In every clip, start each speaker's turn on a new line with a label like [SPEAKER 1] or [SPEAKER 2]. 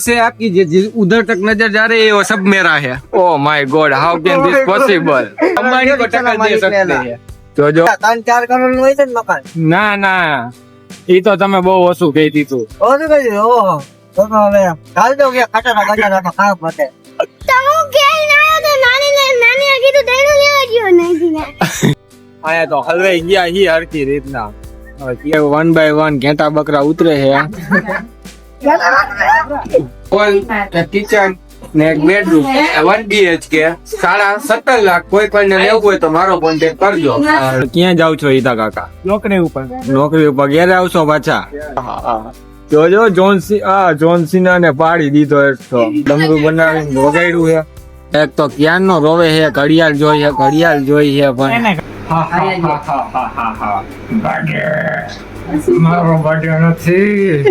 [SPEAKER 1] से आपकी जि- जि- उधर तक नजर जा रही है वो सब मेरा है
[SPEAKER 2] oh my god how can this possible
[SPEAKER 1] Ambani को टक्कर दे सकते हैं
[SPEAKER 2] તો જો
[SPEAKER 3] ત્રણ ચાર કરોડ નું હોય છે ને મકાન
[SPEAKER 2] ના ના ઈ તો તમે બહુ ઓછું કહી દીધું
[SPEAKER 3] ઓછું કહી ઓહો તો તો હવે ચાલ દો કે ખટારા બટારા ખાવ માટે
[SPEAKER 4] તો હું ક્યાંય ના આવ્યો તો નાની ને નાની એ કીધું દહીંનું લેવા ગયો નથી ને
[SPEAKER 2] આયા તો હલવાઈ ગયા હી હરકી રીતના હવે વન બાય વન ઘેટા બકરા ઉતરે છે
[SPEAKER 1] હોલ કિચન ને એક બેડરૂમ વન બીએચકે સાડા સત્તર લાખ કોઈ પણ લેવું હોય તો મારો કોન્ટેક્ટ કરજો.
[SPEAKER 2] ક્યાં જાવ છો ઈતા કાકા? નોકરી ઉપર. નોકરી ઉપર ઘેરે આવશો પાછા? જોજો જોનસી આ જોનસીના ને પાડી દીધો એક તો. ડમરું બનાવીને વગાડ્યું છે. એક તો ક્યાંનો રોવે છે? ઘડિયાળ જોઈ છે ઘડિયાળ જોઈ છે પણ. મારો બર્થડે નથી.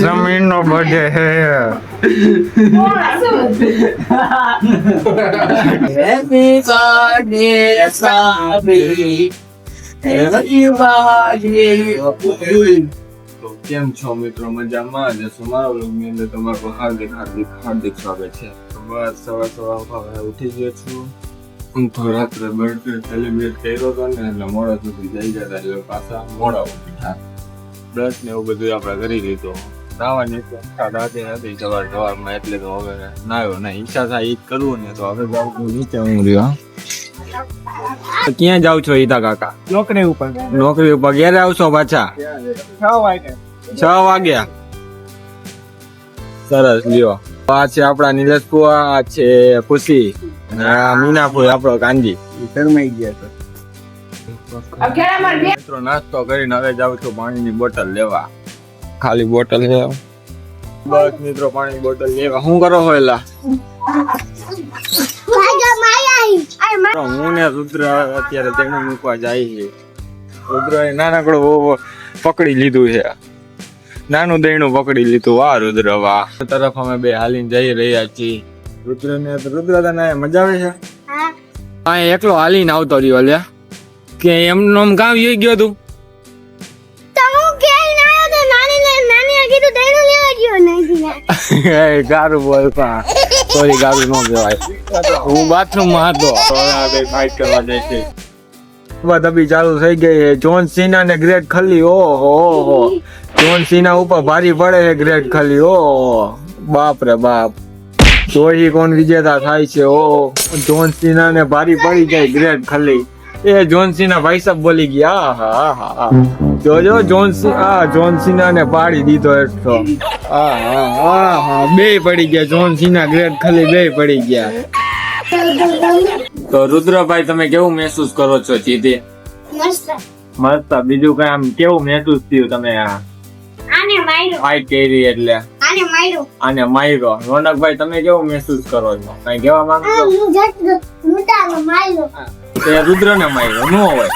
[SPEAKER 2] સમીર નો birthday hey
[SPEAKER 3] happy birthday Sabi
[SPEAKER 2] તો કેમ છો મિત્રો મજામાં? જશો મારા વ્લોગની અંદર તમારું હાર્દિક હાર્દિક હાર્દિક સ્વાગત છે. સવાર બસ સવાર સવાર હવે ઉઠી ગયો છું. હું તો રાત્રે બર્થડે સેલિબ્રેટ કર્યો હતો ને એટલે મોડા સુધી જઈ જતા એટલે પાછા મોડા ઉઠી ગયા. બ્રશ ને એવું બધું આપણે કરી લીધું. નાવાની તો ઈચ્છા થતી નથી સવાર સવારમાં એટલે તો હવે નાયો ને. ઈચ્છા થાય ઈ જ કરવું ને તો હવે જાઉં નીચે હું રહ્યો ક્યાં જાવ છો ઈતા કાકા?
[SPEAKER 5] નોકરી ઉપર.
[SPEAKER 2] નોકરી ઉપર. ઘેરે આવશો પાછા?
[SPEAKER 5] છ વાગે.
[SPEAKER 2] છ વાગ્યા? સરસ લ્યો. આ છે આપણા નીલેશપુઆ આ છે ખુશી. અને મીનાપુર આપણો કાંજી
[SPEAKER 1] શરમાઈ ગયા
[SPEAKER 2] મિત્રો નાસ્તો કરીને હવે જાઉં છું પાણીની બોટલ લેવા. ખાલી બોટલ છે બસ મિત્રો પાણીની બોટલ લેવા. શું કરો છો એલા? હું ને રુદ્ર અત્યારે તેને મૂકવા જાય છે. રુદ્ર એ નાનકડું પકડી લીધું છે. નાનું દહીણું પકડી લીધું. વાહ રુદ્ર વાહ. તરફ અમે બે હાલીને જઈ રહ્યા છીએ. રુદ્ર ને રુદ્ર તને મજા આવે છે?
[SPEAKER 4] હા.
[SPEAKER 2] એકલો હાલીને આવતો રહ્યો લ્યા. કે એમનો કામ યોઈ ગયો તું?
[SPEAKER 4] તો હું ક્યાંય ના આવ્યો તો નાની ને નાની કીધું દહીંનું લેવા ગયો નથી
[SPEAKER 2] એ ગારું બોલ પણ સોરી ગારું ન કહેવાય. હું બાથરૂમમાં હતો. આ બે ફાઇટ કરવા જાય છે. દબી ચાલુ થઈ ગઈ જોન સીના ને ગ્રેટ ખલી હો ઓહો. જોન સીના ઉપર ભારી પડે છે ગ્રેટ ખલી ઓહો. બાપ રે બાપ. જોઈ કોણ વિજેતા થાય છે? ઓ જોન સીના ને ભારી પડી જાય ગ્રેટ ખલી એ જોનસીના ભાઈ સાહેબ બોલી ગયા હા હા હા. જોજો જોનસી આ જોનસીના ને પાડી દીધો તો. હા આહા બે પડી ગયા. જોનસીના ગ્રેડ ખાલી બે પડી ગયા. તો રુદ્રભાઈ તમે કેવું મહેસૂસ કરો છો ચીતે
[SPEAKER 4] મસ્ત.
[SPEAKER 2] બીજું કઈ આમ કેવું મહેસૂસ થયું તમે આ? કરી એટલે.
[SPEAKER 4] અને માર્યો.
[SPEAKER 2] રોનકભાઈ તમે કેવું મહેસૂસ કરો છો? કઈ કેવા માંગો છો તે રુદ્ર ને માર્યો ન હોય.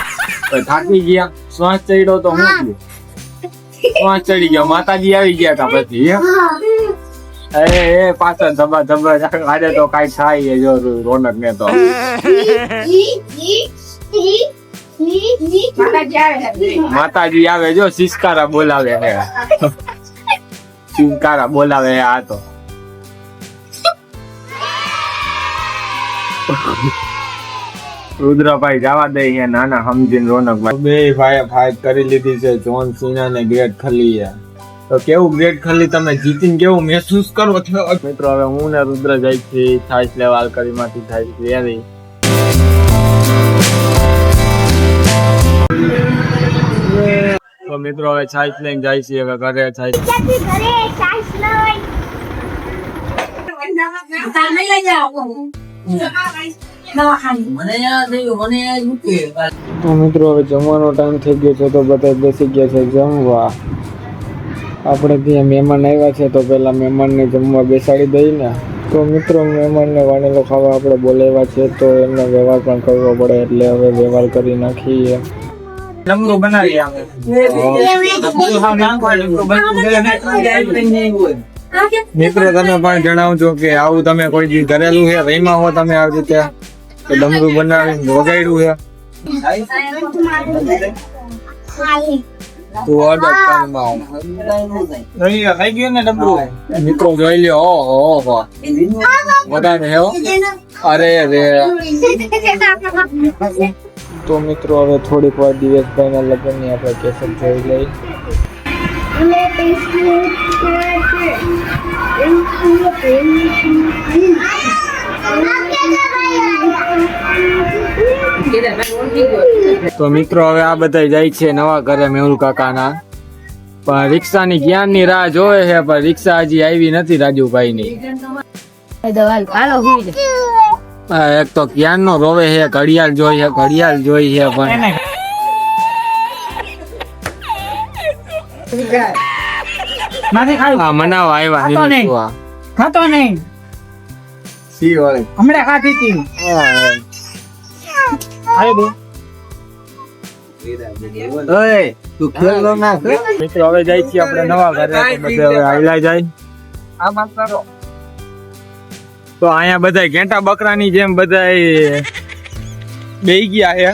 [SPEAKER 2] થાકી ગયા શ્વાસ ચડ્યો તો હું થયું? શ્વાસ ચડી ગયો માતાજી આવી ગયા તા પછી એ એ પાછળ ધબા ધબા આજે તો કઈ થાય જો રોનક ને તો. માતાજી આવે જો સિસકારા બોલાવે હે સિસકારા બોલાવે આ તો. રુદ્રભાઈ જવા દે છે નાના સમજીને રોનકભાઈ બે ભાઈ ફાઇટ કરી લીધી છે જોન સિના ને ગ્રેટ ખલી તો કેવું ગ્રેટ ખલી તમે જીતીને કેવું મહેસૂસ કરો છો મિત્રો હવે હું ને રુદ્ર જાય છે થાઈસ લેવાલ કરી માંથી થાય તૈયારી તો મિત્રો હવે છાઈસ લઈને જાય છે હવે ઘરે છાઈસ
[SPEAKER 4] તમે લઈ
[SPEAKER 3] મને
[SPEAKER 2] તો મિત્રો હવે જમવાનો ટાઈમ થઈ ગયો છે તો બધા બેસી ગયા છે જમવા. આપણે ત્યાં મહેમાન આવ્યા છે તો પેલા મહેમાનને જમવા બેસાડી દઈએ ને. તો મિત્રો મહેમાનને વાણેલો ખાવા આપણે બોલાવ્યા છે તો એમનો વ્યવહાર પણ કરવો પડે એટલે હવે વ્યવહાર કરી નાખીએ.
[SPEAKER 5] લંગડું બનાવી આવે
[SPEAKER 2] મિત્રો તમે પણ જણાવજો કે આવું તમે કોઈ ઘરેલું છે રહીમાં હો તમે આવી રીતે. કે ડમરું બનાવીને વગાડ્યું છે
[SPEAKER 4] ખાલી
[SPEAKER 2] તું ઓર્ડર કરમાં
[SPEAKER 5] રહી થઈ ગયું ને ડબલું
[SPEAKER 2] મિત્રો જોઈ લ્યો ઓહો ઓહો વધારે હે હો. અરે રે તો મિત્રો હવે થોડીક વાર દિવસભાઈના લગ્નની આપણે કેસર જોઈ લઈ તો મિત્રો હવે આ બધા જાય છે નવા ઘરે મેહુલ કાકાના. પણ રિક્ષાની જ્ઞાનની રાહ જોવે છે? પણ રિક્ષા હજી આવી નથી રાજુભાઈની. એક તો ક્યારનો રોવે છે? ઘડિયાળ જોઈ છે ઘડિયાળ જોઈ છે પણ. મનાવા આવ્યા
[SPEAKER 5] ખાતો નહીં.
[SPEAKER 1] સી વાળી
[SPEAKER 5] હમણાં ખાધી હતી આવ્યો બે
[SPEAKER 1] ઓય તું ખેલ ના કર
[SPEAKER 2] મિત્રો હવે જાય છીએ આપણે નવા ઘરે બધે હવે હાલ્યા જાય.
[SPEAKER 5] આ વાત
[SPEAKER 2] તો અહીંયા બધા ઘેટા બકરાની જેમ બધા બેહી ગયા છે.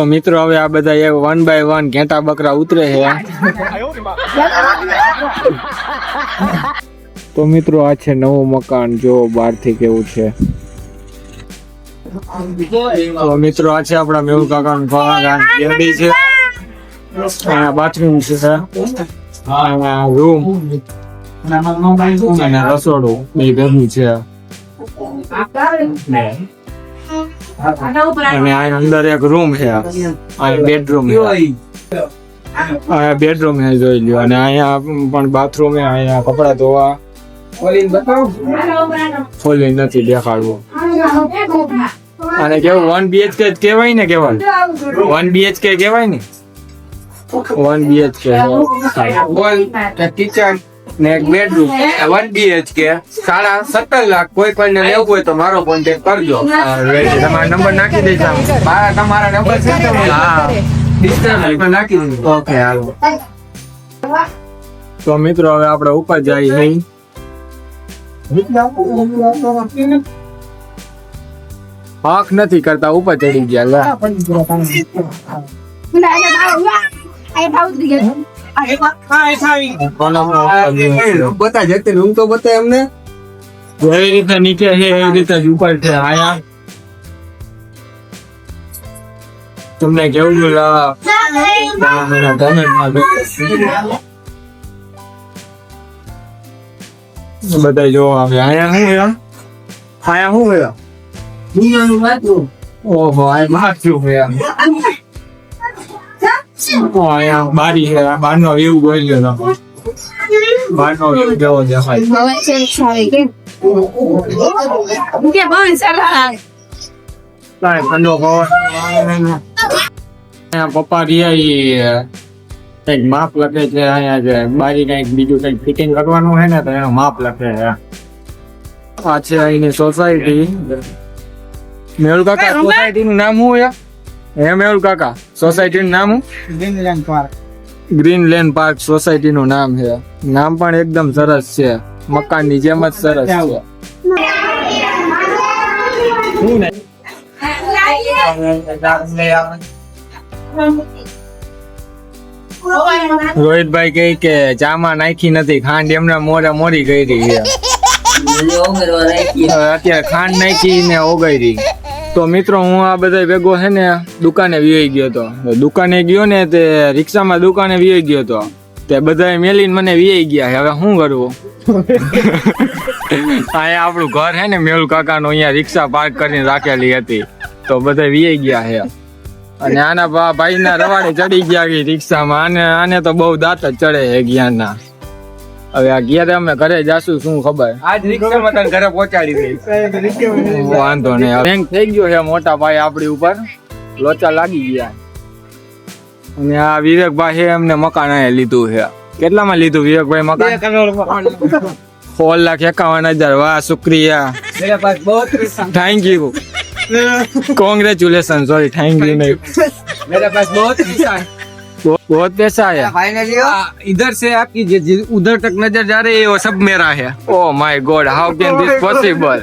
[SPEAKER 2] તો મિત્રો હવે આ બધા વન બાય વન ઘેટા બકરા ઉતરે છે. તો મિત્રો આ છે નવું મકાન. જો બહારથી કેવું છે. તો મિત્રો આ છે આપણા મેહુલ કાકાનું ફળાગાન. ગેડી છે. બાથરૂમ છે રૂમ અને રસોડું. બે ભેગું છે. અને આ અંદર એક રૂમ છે અહીંયા બેડરૂમ છે અહીંયા બેડરૂમ છે જોઈ લ્યો. અને અહીંયા પણ બાથરૂમ છે અહીંયા કપડા ધોવા.
[SPEAKER 1] ઓલીન
[SPEAKER 2] ખોલી નથી દેખાડવું. અને કેવું વન બીએચકે કહેવાય ને કેવાય? વન બીએચકે કહેવાય ને? વન બીએચકે
[SPEAKER 1] કિચન ને એક બેડરૂમ વન બીએચકે સાડા સત્તર લાખ. કોઈ પણ ને લેવું હોય તો મારો કોન્ટેક્ટ કરજો.
[SPEAKER 2] તમારો નંબર નાખી દેજો.
[SPEAKER 1] મારા તમારા નંબર
[SPEAKER 2] હા.
[SPEAKER 1] ડિસ્ટન્સ નાખી દીધું
[SPEAKER 2] ઓકે હાલો. તો મિત્રો હવે આપણે ઉપર જઈ નહીં હક નથી કરતા ઉપર ચડી ગયા. લે.
[SPEAKER 1] બતા જતી રૂમ તો બતા એમને
[SPEAKER 2] જેવી રીતે નીચે છે એવી રીતે જ ઉપર છે આયા તમને કેવું લાગે મને કમેન્ટમાં બધા જોવા આવે આયા શું છે આયા શું છે ઓહો આ બાથરૂમ છે ઓ આયા બારી છે અહીંયા પપ્પા રહ્યા ઈ કંઈક માપ લખે છે અહીંયા જે બારી કંઈક બીજું કંઈક ફિટિંગ કરવાનું છે ને તો એનું માપ લખે છે આ છે અહીંની સોસાયટી મેહુલ કાકા સોસાયટી નું નામ શું છે હે મેહુલ કાકા? સોસાયટી નું નામ શું
[SPEAKER 5] Greenland park
[SPEAKER 2] green lane park society નું નામ છે. નામ પણ એકદમ સરસ છે. મકાનની જેમ જ સરસ છે. રોહિતભાઈ કહે કે ચામાં નાખી નથી ખાંડ એમના મોરે મોરી રહી છે. અત્યારે ખાંડ નાખી ને ઓગાળી. તો મિત્રો હું આ બધા ભેગો છે ને દુકાને વિયાઈ ગયો તો. તો દુકાને ગયો ને તે રિક્ષામાં દુકાને વિયાઈ ગયો તો. તે બધા મેલીને મને વિયાઈ ગયા હવે શું કરવું અહીંયા આપણું ઘર છે ને મેળુ કાકાનું અહીંયા રિક્ષા પાર્ક કરીને રાખેલી હતી. તો બધા વિયાઈ ગયા છે. અને આના ભાઈના રવાડે ચડી ગયા રિક્ષામાં. આને આને તો બહુ દાંત જ ચડે છે જ્ઞાનના હવે આ ગયા અમે ઘરે જાશું શું ખબર?
[SPEAKER 1] આજ રિક્ષામાં તને ઘરે પહોંચાડી દઈ
[SPEAKER 2] વાંધો નહીં બેંક થઈ ગયો છે મોટા ભાઈ આપણી ઉપર. લોચા લાગી ગયા. અને આ વિવેકભાઈ એમને મકાન અહીંયા લીધું છે. કેટલામાં લીધું વિવેકભાઈ મકાન? સોળ લાખ એકાવન હજાર. વાહ શુક્રિયા. Thank you congratulation sorry thank you નહીં.
[SPEAKER 1] મેરા પાસ બહુ
[SPEAKER 2] बहुत बहुत पैसा है
[SPEAKER 3] ભાઈ ને લ્યો
[SPEAKER 1] आ, इधर से आपकी जि- जि- उधर तक नजर जा रही है वो सब मेरा है
[SPEAKER 2] Oh my god, how can this possible?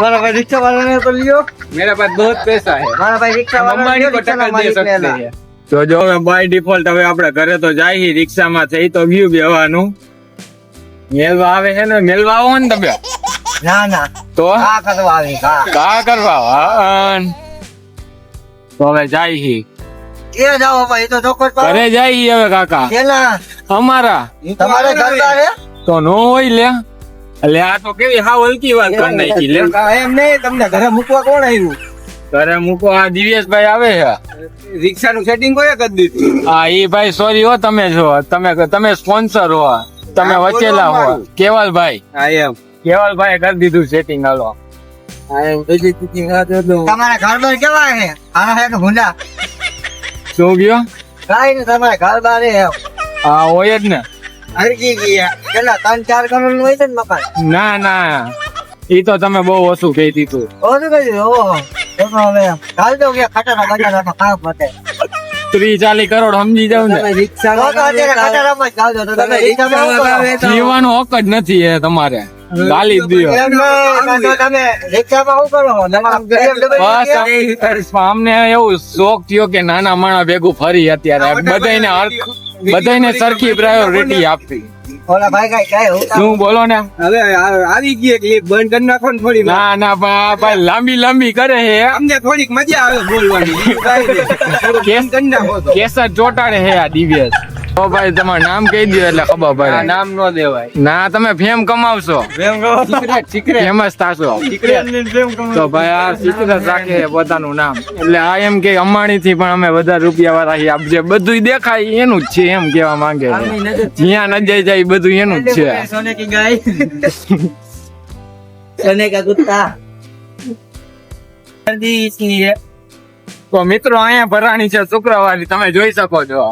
[SPEAKER 3] મારા ભાઈ રિક્ષા વાળાને તો લ્યો
[SPEAKER 1] मेरे पास बहुत पैसा है
[SPEAKER 3] મારા ભાઈ રિક્ષા
[SPEAKER 1] हम अंबानी को
[SPEAKER 3] વાળા
[SPEAKER 1] टक्कर दे सकते हैं
[SPEAKER 2] તો જો હવે બાય ડિફોલ્ટ હવે આપણે ઘરે તો જાય રિક્ષામાં થઈ તો ગયું બેવાનું મેલવા આવે છે ને મેલવા આવો ને તમે
[SPEAKER 3] ના ના
[SPEAKER 2] તો
[SPEAKER 3] આ કરવા આવી હા
[SPEAKER 2] કા કરવા વાહન તો હવે જાય હી
[SPEAKER 3] એ જાઓ ભાઈ તો ચોક્કસ
[SPEAKER 2] ઘરે જાય હવે કાકા.
[SPEAKER 3] કેના
[SPEAKER 2] અમારા.
[SPEAKER 3] તમારે ઘરદાર હે
[SPEAKER 2] તો નો હોય લે. એટલે આ તો કેવી હાવ હલકી વાત કરી નાખી લે.
[SPEAKER 1] એમ નહીં તમને ઘરે મૂકવા કોણ આવ્યું?
[SPEAKER 2] ઘરે મૂકો આ દિવ્યેશભાઈ આવે છે.
[SPEAKER 1] રિક્ષાનું સેટિંગ કોઈ કરી દીધું.
[SPEAKER 2] હા એ ભાઈ સોરી હો તમે છો. તમે તમે સ્પોન્સર હો. તમે વચેલા હો. કેવલભાઈ.
[SPEAKER 1] હા એમ.
[SPEAKER 2] કેવલભાઈ કરી દીધું સેટિંગ હાલો.
[SPEAKER 3] તમારા ઘર કેવા છે? આના હે કે ભૂંડા
[SPEAKER 2] શું ગયો
[SPEAKER 3] કાઈ ને તમારે ઘરદાર હે
[SPEAKER 2] હા હોય જ ને.
[SPEAKER 3] હરકી ગયા. કેટલા ત્રણ ચાર કરોડનું હોય છે ને મકાન?
[SPEAKER 2] ના ના. ઈ તો તમે બહુ ઓછું કહી દીધું
[SPEAKER 3] ઓછું કહ્યું ઓહો. તો તો હવે ચાલ દો કે ખટારા બજારા કામ પતે
[SPEAKER 2] ત્રીસ ચાલીસ કરોડ સમજી જાવ ને. જીવવાનો હક જ નથી એ તમારે. ગાલી દ્યો બસ અમને એવું શોખ થયો કે નાના માણા ભેગું ફરી અત્યારે. બધાને બધાને સરખી પ્રાયોરિટી આપવી
[SPEAKER 3] ઓલા ભાઈ કાંઈ કહે, હું કામ-
[SPEAKER 2] શું બોલો ને?
[SPEAKER 1] હવે આવી ગઈ ક્લિપ બંધ કરી નાખો ને થોડી
[SPEAKER 2] ના ના ભાઈ લાંબી લાંબી કરે છે.
[SPEAKER 1] અમને થોડીક મજા આવે બોલવાની.
[SPEAKER 2] કેસર ચોટાડે છે આ દિવ્યેશ ભાઈ તમારું નામ કહી દો એટલે ખબર પડે.
[SPEAKER 1] નામ નો દેવાય.
[SPEAKER 2] ના તમે ફેમ કમાવશો.
[SPEAKER 1] સિક્રેટ સિક્રેટ
[SPEAKER 2] ફેમસ થાશો. તો ભાઈ આ સિક્રેટ રાખે પોતાનું નામ. એટલે આ એમ કે અમાણી થી પણ અમે વધારે રૂપિયા વાળા છીએ. આપ બધું દેખાય એનું જ છે એમ કેવા માંગે છે. જ્યાં નજર જાય બધું એનું જ છે.
[SPEAKER 3] સોને કી ગાય? સોને કા કુત્તા
[SPEAKER 2] તો મિત્રો અહીંયા ભરાણી છે શુક્રવારી. તમે જોઈ શકો છો.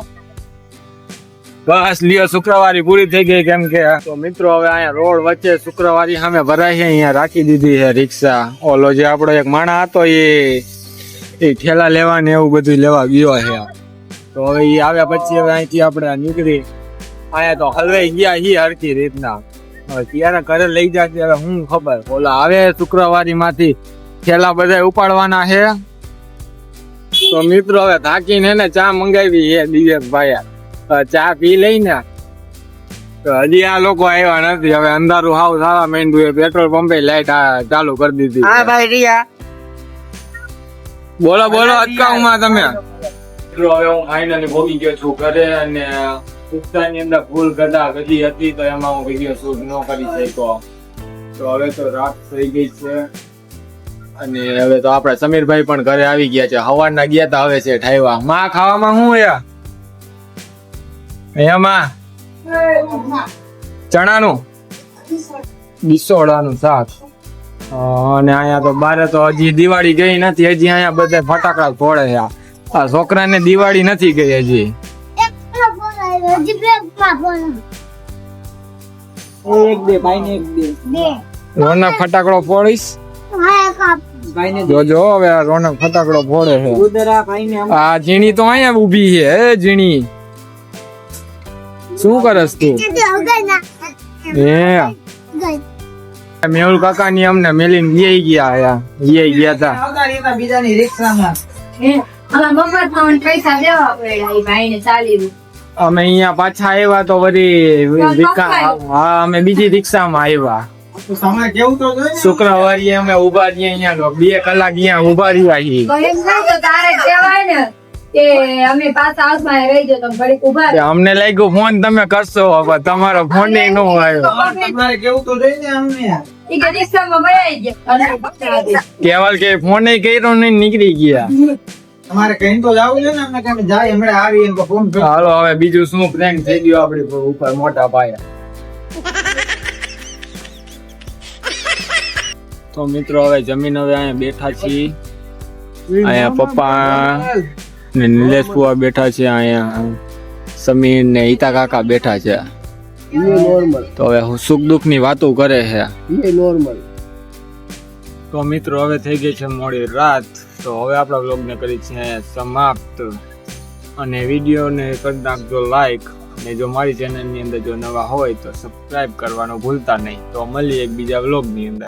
[SPEAKER 2] બસ, લ્યો, શુક્રવારી પૂરી થઈ ગઈ કેમ કે? તો મિત્રો, હવે અહીંયા રોડ વચ્ચે શુક્રવારી સામે ભરાય છે, અહીંયા રાખી દીધી છે રિક્ષા. ઓલો જે આપણો એક માણા હતો, એ એ ઠેલા લેવા ને એવું બધું લેવા ગયો છે. તો હવે એ આવ્યા પછી હવે અહીંથી આપણે નીકળી. અહીંયા તો હલવાઈ ગયા છીએ હરખી રીતના. હવે ત્યારે ઘરે લઈ જશે, હવે હું ખબર. ઓલા આવે શુક્રવારી માંથી ઠેલા બધા ઉપાડવાના છે. તો મિત્રો, હવે થાકીને એને ચા મંગાવી છે દિવ્યક હવે ચા પી લઈને. હજી આ લોકો આવ્યા નથી. હવે અંધારું હાવ સારા માંડ્યું પેટ્રોલ પંપે લાઈટ ચાલુ કરી દીધી
[SPEAKER 3] હા ભાઈ રિયા.
[SPEAKER 2] બોલો બોલો અટકાવમાં તમે. મિત્રો હવે હું ફાઇનલી ભોગી ગયો છું ઘરે અને ઉત્સાહની અંદર ભૂલ ગદા ગદી હતી તો એમાં હું વીડિયો શૂટ ન કરી શક્યો. તો હવે તો રાત થઈ ગઈ છે. અને હવે તો આપણે સમીરભાઈ પણ ઘરે આવી ગયા છે. હવારના ગયા તા હવે છે ઠાઈવા માં ખાવામાં શું યા એમાં ચણાનું. બિસોડાનું શાક. અને અહીંયા તો બારે તો હજી દિવાળી ગઈ નથી હજી અહીંયા બધા ફટાકડા ફોડે છે આ. છોકરાને દિવાળી નથી ગઈ હજી. રોનક ફટાકડો ફોડીશ. જોજો હવે આ રોનક ફટાકડો ફોડે છે. આ ઝીણી તો અહીંયા ઊભી છે ઝીણી. શું કરસ તું?
[SPEAKER 4] એ.
[SPEAKER 2] મેહુલ કાકા ની અમને મેલીને ગઈ ગયા આયા. ગઈ ગયા તા.
[SPEAKER 3] બીજાની રિક્ષામાં.
[SPEAKER 2] અમે અહીંયા પાછા આવ્યા તો વળી રિક્ષા હા અમે બીજી રિક્ષામાં આવ્યા.
[SPEAKER 3] તમારે કેવું તો જોઈએ
[SPEAKER 2] શુક્રવારે અમે ઊભા રહ્યા અહીંયા બે કલાક અહીંયા ઊભા રહ્યા છીએ.
[SPEAKER 6] ને કે અમે પાછા હાઉસમાં રહી જતો ઘડીક ઊભા
[SPEAKER 2] અમને લાગ્યું ફોન તમે કરશો હવે તમારો ફોન નો આવ્યો.
[SPEAKER 3] તમારે કેવું તો જોઈએ ને અમને.
[SPEAKER 2] કેવલ કે ફોન કર્યો નહીં નીકળી ગયા.
[SPEAKER 3] તમારે કઈ તો જવું છે ને અમને કઈ જાય હમણાં આવી ફોન
[SPEAKER 2] હાલો હવે બીજું શું પ્રેન્ક થઈ ગયો આપડી ઉપર મોટા પાયા? તો મિત્રો હવે જમીન હવે અહીંયા બેઠા છીએ. અહીંયા પપ્પા ને નિલેશ ફુવા બેઠા છે અહીંયા. સમીર ને હિતા કાકા બેઠા છે. તો હવે હું સુખ દુઃખની વાતો કરે છે. તો મિત્રો હવે થઈ ગઈ છે મોડી રાત. તો હવે આપણા વ્લોગ ને કરી છે સમાપ્ત. અને વિડીયોને કરી નાખજો લાઈક અને જો મારી ચેનલની અંદર જો નવા હોય તો સબસ્ક્રાઇબ કરવાનું ભૂલતા નહીં. તો મળીએ એક બીજા વ્લોગની અંદર.